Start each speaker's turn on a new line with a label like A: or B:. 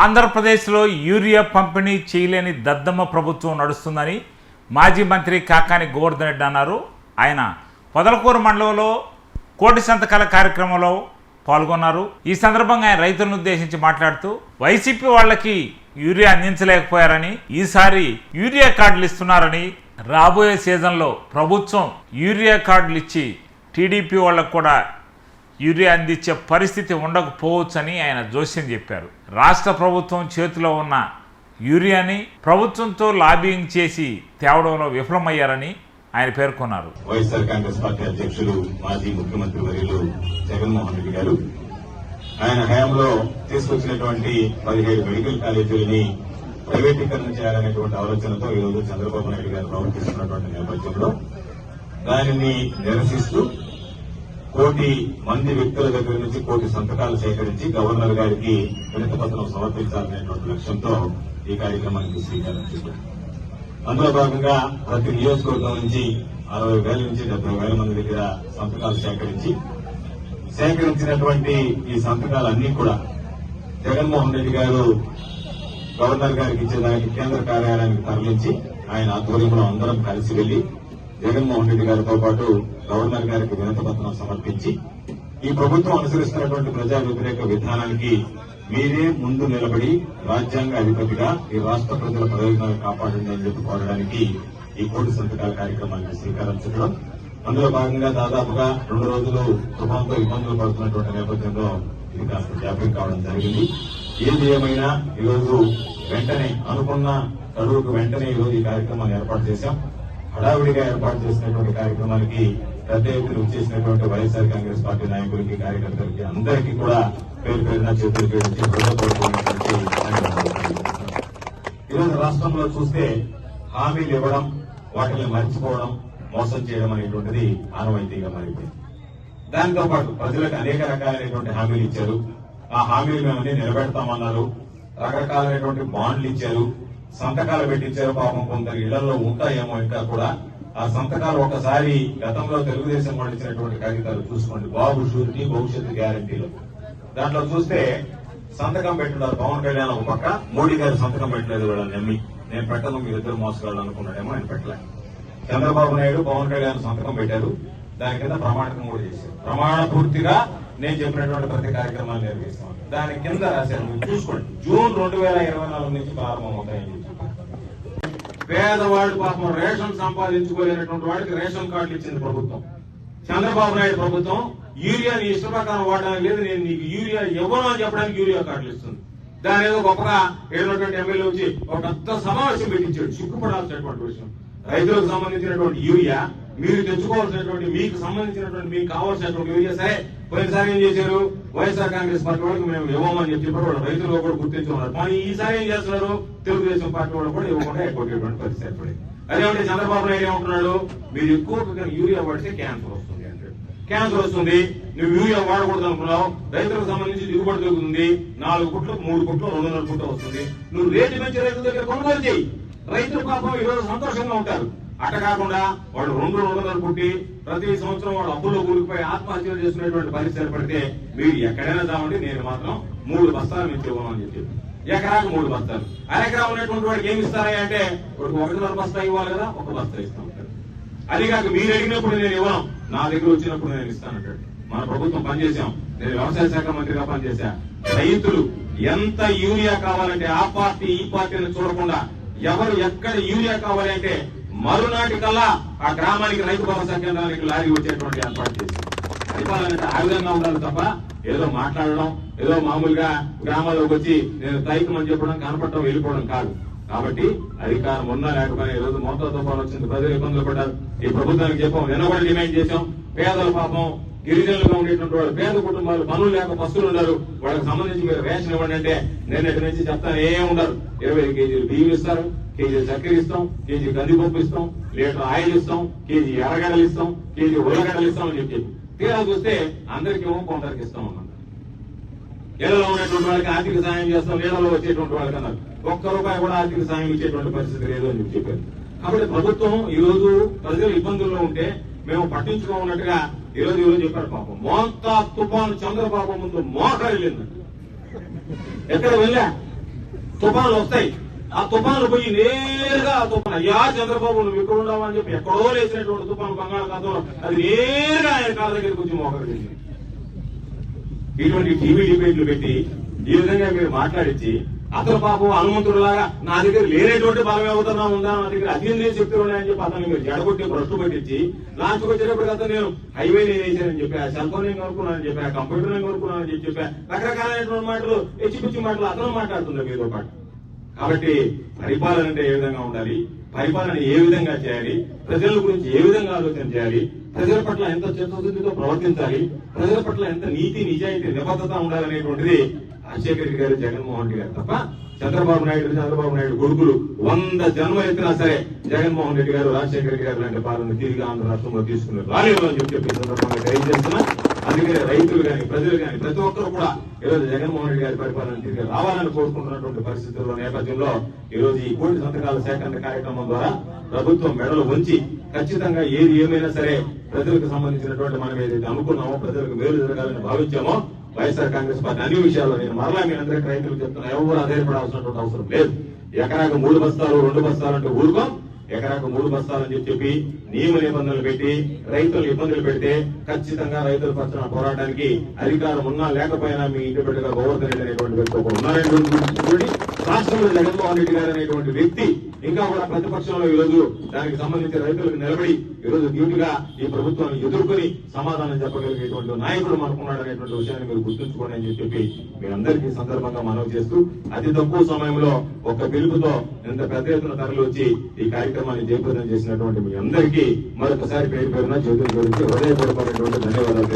A: ఆంధ్రప్రదేశ్లో యూరియా పంపిణీ చేయలేని దద్దమ్మ ప్రభుత్వం నడుస్తుందని మాజీ మంత్రి కాకాని గోవర్ధన్ రెడ్డి అన్నారు. ఆయన పొదలకూరు మండలంలో కోటి సంతకాల కార్యక్రమంలో పాల్గొన్నారు. ఈ సందర్భంగా ఆయన రైతులను ఉద్దేశించి మాట్లాడుతూ వైసీపీ వాళ్ళకి యూరియా అందించలేకపోయారని ఈసారి యూరియా కార్డులు ఇస్తున్నారని రాబోయే సీజన్లో ప్రభుత్వం యూరియా కార్డులు ఇచ్చి టీడీపీ వాళ్ళకు కూడా యూరియా అందించే పరిస్థితి ఉండకపోవచ్చని ఆయన జోస్యం చెప్పారు. రాష్ట్ర ప్రభుత్వం చేతిలో ఉన్న యూరియాని ప్రభుత్వంతో లాబింగ్ చేసి తేవడంలో విఫలమయ్యారని ఆయన పేర్కొన్నారు.
B: వైఎస్ఆర్ కాంగ్రెస్ పార్టీ అధ్యక్షులు మాజీ ముఖ్యమంత్రి వర్యులు జగన్మోహన్ రెడ్డి గారు ఆయన హయాంలో తీసుకొచ్చినటువంటి పదిహేడు మెడికల్ కాలేజీలని ప్రైవేటీకరణ చేయాలనేటువంటి ఆలోచనతో ఈరోజు చంద్రబాబు నాయుడు గారు ప్రవర్తిస్తున్నటువంటి నేపథ్యంలో దానిని నిరసిస్తూ కోటి మంది వ్యక్తుల దగ్గర నుంచి కోటి సంతకాలు సేకరించి గవర్నర్ గారికి వినతిపత్రం సమర్పించాలనేటువంటి లక్ష్యంతో ఈ కార్యక్రమానికి శ్రీకారం చుట్టారు అందులో భాగంగా ప్రతి నియోజకవర్గం నుంచి అరవై వేల నుంచి డెబ్బై వేల మంది దగ్గర సంతకాలు సేకరించి సేకరించినటువంటి ఈ సంతకాలన్నీ కూడా జగన్మోహన్ రెడ్డి గారు గవర్నర్ గారికి ఇచ్చేదానికి కేంద్ర కార్యాలయానికి తరలించి ఆయన ఆధ్వర్యంలో అందరం కలిసి వెళ్ళి జగన్మోహన్ రెడ్డి గారితో పాటు గవర్నర్ గారికి వినతి పత్రం సమర్పించి ఈ ప్రభుత్వం అనుసరిస్తున్నటువంటి ప్రజా వ్యతిరేక విధానానికి మీరే ముందు నిలబడి రాజ్యాంగ అధిపతిగా ఈ రాష్ట్ర ప్రజల ప్రయోజనాలు కాపాడండి అని చెప్పి కోరడానికి ఈ కోటి సంతకాల కార్యక్రమానికి శ్రీకారం చుట్టడం అందులో భాగంగా దాదాపుగా రెండు రోజులు తుఫాన్తో ఇబ్బందులు పడుతున్నటువంటి నేపథ్యంలో ఇది కాస్త జాప్యం కావడం జరిగింది. ఏది ఏమైనా ఈరోజు వెంటనే అనుకున్న గడువుకు వెంటనే ఈరోజు ఈ కార్యక్రమాన్ని ఏర్పాటు చేశాం. హడావిడిగా ఏర్పాటు చేసినటువంటి కార్యక్రమానికి పెద్ద ఎత్తున వచ్చేసినటువంటి వైఎస్ఆర్ కాంగ్రెస్ పార్టీ నాయకులకి కార్యకర్తలకి అందరికీ కూడా పేరు పేరున చేతులు పేరించి హృదయపూర్వకమైనటువంటి ఈరోజు రాష్ట్రంలో చూస్తే హామీలు ఇవ్వడం వాటిని మర్చిపోవడం మోసం చేయడం అనేటువంటిది ఆనవాయితీగా మారిపోయింది. దాంతో పాటు ప్రజలకు అనేక రకాలైనటువంటి హామీలు ఇచ్చారు. ఆ హామీలు మేమన్నీ అన్ని నిలబెడతామన్నారు. రకరకాలైనటువంటి బాండ్లు ఇచ్చారు. సంతకాలు పెట్టించారు పాపం కొందరు ఇళ్ళలో ఉంటాయేమో ఇంకా కూడా. ఆ సంతకాలు ఒకసారి గతంలో తెలుగుదేశం వాళ్ళు ఇచ్చినటువంటి కాగితాలు చూసుకోండి. బాబు షూరిటీ భవిష్యత్తు గ్యారంటీలు. దాంట్లో చూస్తే సంతకం పెట్టున్నారు పవన్ కళ్యాణ్ ఒక పక్క మోడీ గారు సంతకం పెట్టలేదు వీళ్ళని నమ్మి. నేను పెట్టను మీరిద్దరు మోసగాళ్ళు అనుకున్నాడేమో ఆయన పెట్టలే. చంద్రబాబు నాయుడు పవన్ కళ్యాణ్ సంతకం పెట్టారు. దాని కింద ప్రమాణకం కూడా చేశారు. ప్రమాణ పూర్తిగా నేను చెప్పినటువంటి ప్రతి కార్యక్రమాలు నిర్వహిస్తాం దాని కింద రాశాను చూసుకోండి. జూన్ రెండు వేల ఇరవై నాలుగు నుంచి ప్రారంభం అవుతాయని పేదవాళ్ళు పాపం రేషన్ సంపాదించుకోలేనటువంటి వాళ్ళకి రేషన్ కార్డులు ఇచ్చింది ప్రభుత్వం. చంద్రబాబు నాయుడు ప్రభుత్వం యూరియా నీ ఇష్ట ప్రకారం వాడడానికి లేదు నేను నీకు యూరియా ఇవ్వను అని చెప్పడానికి యూరియా కార్డులు ఇస్తుంది. దాని ఏదో గొప్పగా ఏడినటువంటి ఎమ్మెల్యే వచ్చి ఒక పెద్ద సమావేశం పెట్టించాడు సిగ్గుపడాల్సినటువంటి విషయం. రైతులకు సంబంధించినటువంటి యూరియా మీరు తెచ్చుకోవాల్సినటువంటి మీకు సంబంధించినటువంటి మీకు కావాల్సినటువంటి యూరియా సరే పోయినసారి ఏం చేశారు? వైఎస్ఆర్ కాంగ్రెస్ పార్టీ వాళ్ళకి మేము ఇవ్వమని చెప్పి వాళ్ళు రైతులు కూడా గుర్తించుకున్నారు. కానీ ఈసారి ఏం చేస్తున్నారు? తెలుగుదేశం పార్టీ వాళ్ళు కూడా ఇవ్వకుండా ఎక్కువటువంటి పరిస్థితి ఏర్పడింది. అదేమంటే చంద్రబాబు నాయుడు ఏమంటున్నాడు? మీరు ఎక్కువ యూరియా పడితే క్యాన్సర్ వస్తుంది అంటాడు. క్యాన్సర్ వస్తుంది. నువ్వు యూరియా వాడకూడదు అనుకున్నావు. రైతులకు సంబంధించి దిగుబడి దొరుకుతుంది నాలుగు పుట్లు మూడు పుట్లు రెండున్నర పుట్లు వస్తుంది. నువ్వు రేటు పెంచి రైతుల దగ్గర కొనుగోలు చేయి. రైతులు పాపం ఈరోజు సంతోషంగా ఉంటారు. అట్ట కాకుండా వాళ్ళు రెండు రెండున్నర పుట్టి ప్రతి సంవత్సరం వాళ్ళు అప్పుల్లో కూలిపోయి ఆత్మహత్యలు చేసుకునేటువంటి పరిస్థితి ఏర్పడితే మీరు ఎక్కడైనా చావండి నేను మాత్రం మూడు బస్తాలు మీకు ఇవ్వమని చెప్పి ఎకరాకు మూడు బస్తాలు. అరెకరా ఉన్నటువంటి వాడికి ఏమి ఇస్తారా అంటే ఒకటిన్నర బస్తా ఇవ్వాలి కదా ఒక బస్తా ఇస్తాం. అది కాక మీరు అడిగినప్పుడు నేను ఇవ్వను. నా దగ్గర వచ్చినప్పుడు నేను ఇస్తానంటాడు మన ప్రభుత్వం పనిచేశాం. నేను వ్యవసాయ శాఖ మంత్రిగా పనిచేశా. రైతులు ఎంత యూరియా కావాలంటే ఆ పార్టీ ఈ పార్టీని చూడకుండా ఎవరు ఎక్కడ యూరియా కావాలి అంటే మరునాటి కల్లా ఆ గ్రామానికి రైతు భరోసా కేంద్రానికి లారీ వచ్చేటువంటి ఏర్పాటు చేశాం పరిపాలన ఆ విధంగా ఉండాలి తప్ప ఏదో మాట్లాడడం ఏదో మామూలుగా గ్రామాల్లోకి వచ్చి నేను తైకమని చెప్పడం కనపడటం వెళ్ళిపోవడం కాదు. కాబట్టి అధికారం ఉన్నా లేకపోయినా ఈ రోజు మోతా తుఫాన్ వచ్చింది. ప్రజలు ఇబ్బందులు పడ్డారు. ఈ ప్రభుత్వానికి చెప్పాం నిన్న కూడా డిమాండ్ చేశాం. పేదల పాపం గిరిజనులుగా ఉండేటువంటి వాళ్ళు పేద కుటుంబాలు పనులు లేక పస్తులు ఉన్నారు. వాళ్ళకి సంబంధించి మీరు రేషన్ ఇవ్వండి అంటే నేను ఇటు నుంచి చెప్తాను ఏం ఉండరు ఇరవై కేజీలు బియ్యం ఇస్తారు కేజీ చక్కెర ఇస్తాం కేజీ కందిపప్పు ఇస్తాం లీటర్ ఆయిల్ ఇస్తాం కేజీ ఎర్రగడ్డలు ఇస్తాం కేజీ ఉల్లగడ్డలు ఇస్తాం అని చెప్పి తీరా చూస్తే అందరికీ ఏమో కొందరికి ఇస్తాం అన్నారు ఇళ్ళలో ఉన్నటువంటి వాళ్ళకి ఆర్థిక సాయం చేస్తాం నీళ్ళలో వచ్చేటువంటి వాళ్ళకి అన్నారు ఒక్క రూపాయి కూడా ఆర్థిక సాయం ఇచ్చేటువంటి పరిస్థితి లేదు అని చెప్పి చెప్పారు. కాబట్టి ప్రభుత్వం ఈ రోజు ప్రజలు ఇబ్బందుల్లో ఉంటే మేము పట్టించుకోమన్నట్టుగా ఈ రోజు ఈ చెప్పారు పాపం. మోతా తుఫాను చంద్రబాబు ముందు మోకరిల్లింది ఎక్కడ వెళ్ళా? తుఫాన్లు వస్తాయి. ఆ తుఫాన్లు పోయి నేరుగా ఆ తుఫాన్ అయ్యా చంద్రబాబు నువ్వు ఇక్కడ ఉండవని చెప్పి ఎక్కడో లేచినటువంటి తుఫాను బంగాళాఖాతంలో అది నేరుగా ఆయన కాళ్ళ దగ్గరికి వచ్చి మోకరించింది ఇటువంటి టీవీ డిబేట్లు పెట్టి ఈ విధంగా మీరు మాట్లాడించి అతను పాపం హనుమంతుడులాగా నా దగ్గర లేనటువంటి బలం అవుతున్నా ఉందా నా దగ్గర అతీంద్రియ శక్తులు ఉన్నాయని చెప్పి అతను మీరు జడగొట్టి భ్రష్టు పెట్టించి లాంచ్కి వచ్చేటప్పుడు అతను నేను హైవే నేను వేసానని చెప్పి ఆ సెల్ ఫోన్ నేను కొనుక్కున్నానని చెప్పి ఆ కంప్యూటర్ నేను కొనుక్కున్నానని చెప్పి చెప్పా. రకరకాలైనటువంటి మాటలు ఎచ్చిపిచ్చి మాటలు అతను మాట్లాడుతుంది మీతో పాటు. కాబట్టి పరిపాలన అంటే ఏ విధంగా ఉండాలి? పరిపాలన ఏ విధంగా చేయాలి? ప్రజల గురించి ఏ విధంగా ఆలోచన చేయాలి? ప్రజల పట్ల ఎంత చిత్తశుద్ధితో ప్రవర్తించాలి? ప్రజల పట్ల ఎంత నీతి నిజాయితీ నిబద్ధత ఉండాలనేటువంటిది రాజశేఖర రెడ్డి గారు జగన్మోహన్ రెడ్డి గారు తప్ప చంద్రబాబు నాయుడు చంద్రబాబు నాయుడు కొడుకులు వంద జన్మ ఎత్తినా సరే జగన్మోహన్ రెడ్డి గారు రాజశేఖర రెడ్డి గారు లాంటి పాలన తిరిగి ఆంధ్ర రాష్ట్రంలో తీసుకుని రాలేదు అని చెప్పి సందర్భంగా తెలియజేస్తున్నా. అందుకనే రైతులు కానీ ప్రజలు కానీ ప్రతి ఒక్కరు కూడా ఈరోజు జగన్మోహన్ రెడ్డి గారి పరిపాలన తిరిగి రావాలని కోరుకుంటున్నటువంటి పరిస్థితుల్లో నేపథ్యంలో ఈరోజు ఈ కోటి సంతకాల సేకరణ కార్యక్రమం ద్వారా ప్రభుత్వం మెడలు ఉంచి ఖచ్చితంగా ఏది ఏమైనా సరే ప్రజలకు సంబంధించినటువంటి మనం ఏదైతే అనుకున్నామో ప్రజలకు మేలు జరగాలని భావించామో వైఎస్ఆర్ కాంగ్రెస్ పార్టీ అన్ని విషయాల్లో నేను మరలా మీ అందరికీ రైతులు చెప్తున్నా ఎవరు ఆధారపడాల్సినటువంటి అవసరం లేదు. ఎకరాకు మూడు బస్తాలు రెండు బస్తాలు అంటే ఊరుకోం. ఎకరాకు మూడు బస్తాలని చెప్పి నియమ నిబంధనలు పెట్టి రైతులు ఇబ్బందులు పెడితే ఖచ్చితంగా రైతుల పక్షాన పోరాటానికి అధికారం ఉన్నా లేకపోయినా మీ ఇంటి బిడ్డగా గోవర్ధన్ రెడ్డి అనేటువంటి వ్యక్తి ఒక ఉన్నారనేటువంటి రాష్ట్రంలో జగన్మోహన్ రెడ్డి గారు అనేటువంటి వ్యక్తి ఇంకా కూడా ప్రతిపక్షంలో ఈ రోజు దానికి సంబంధించి రైతులకు నిలబడి ఈ రోజు డ్యూటీగా ఈ ప్రభుత్వాన్ని ఎదుర్కొని సమాధానం చెప్పగలిగేటువంటి నాయకుడు మనకున్నాడు అనేటువంటి విషయాన్ని మీరు గుర్తుంచుకోండి అని చెప్పి మీ అందరికీ సందర్భంగా మనవి చేస్తూ అతి తక్కువ సమయంలో ఒక పిలుపుతో ఇంత పెద్ద ఎత్తున తరలి వచ్చి ఈ కార్యక్రమాన్ని జయప్రదం చేసినటువంటి మీ అందరికీ మరొకసారి పేరు పేరున చేతులు గురించి హృదయపూర్వకమైనటువంటి ధన్యవాదాలు